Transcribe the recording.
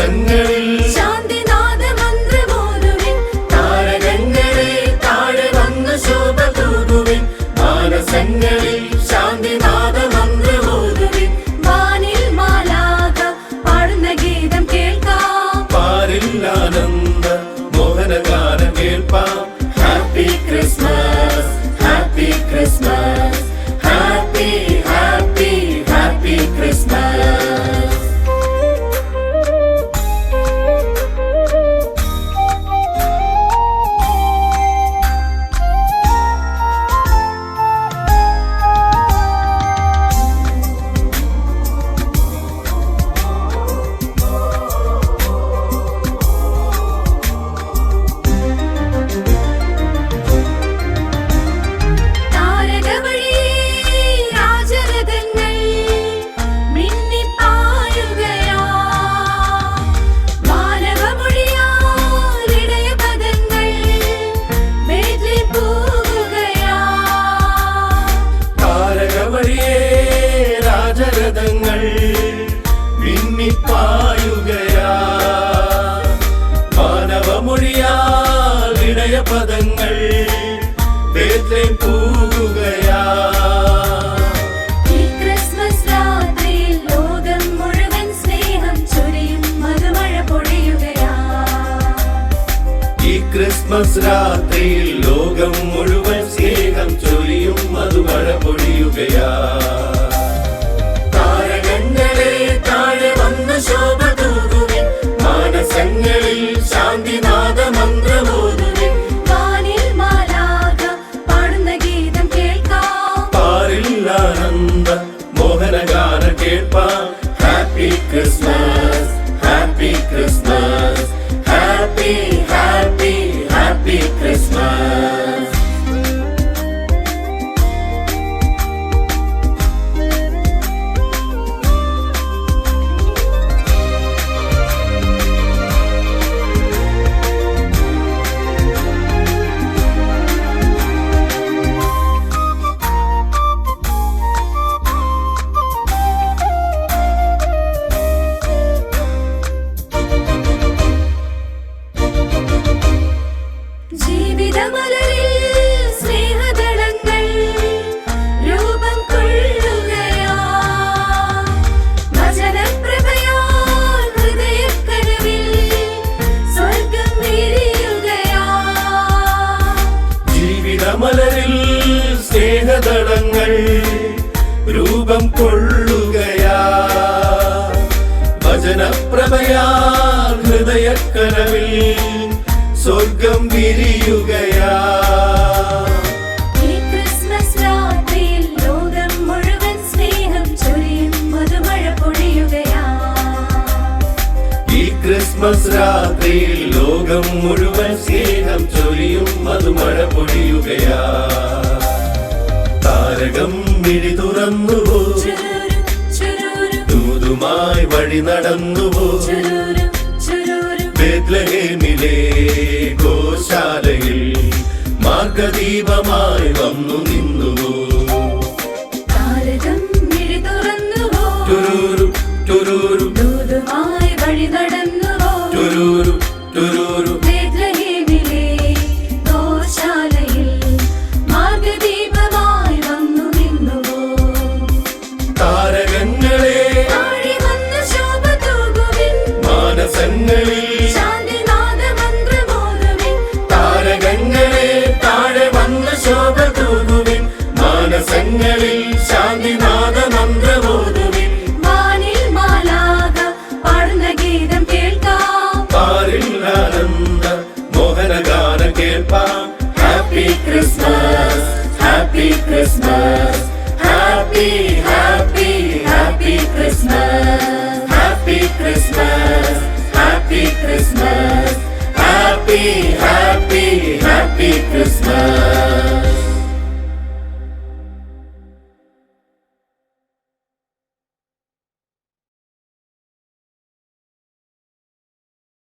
ദിവസങ്ങളിൽ രഥങ്ങൾ മിന്നിപ്പായുകയാ. മാനവമൊഴിയാൽ പൂകുകയാ. ഈ ക്രിസ്മസ് രാത്രിയിൽ ലോകം മുഴുവൻ സ്നേഹം ചൊരിയും മധുമഴ പൊഴിയുകയാ. മാനസങ്ങളിൽ ജീവിതമലരിൽ സ്നേഹദളങ്ങൾ രൂപം കൊള്ളുകയാ. ഭജനപ്രഭയാ ഹൃദയക്കനവിൽ വിരിയുകയാ. ഈ ക്രിസ്മസ് രാത്രിയിൽ ലോകം മുഴുവൻ സ്നേഹം ചൊരിയും മധുമഴ പൊഴിയുകയാ. താരകം മിഴി ചുരൂരു ദൂതുമായി വഴി ചുരൂരു ബേത്ലഹേമിലെ ഗോശാലയിൽ മാർഗദീപമായി വന്നു നിന്നുവോ? മാനസങ്ങളിൽ ശാന്തിനാഥ മന്ത്രമോതുവിൻ വാനിൽ മാലാഖ പാടുന്ന ഗീതം കേൾക്കാം. പാരിൽ ആനന്ദ മോഹനഗാന കേൾപ്പാം. Happy Christmas happy Christmas.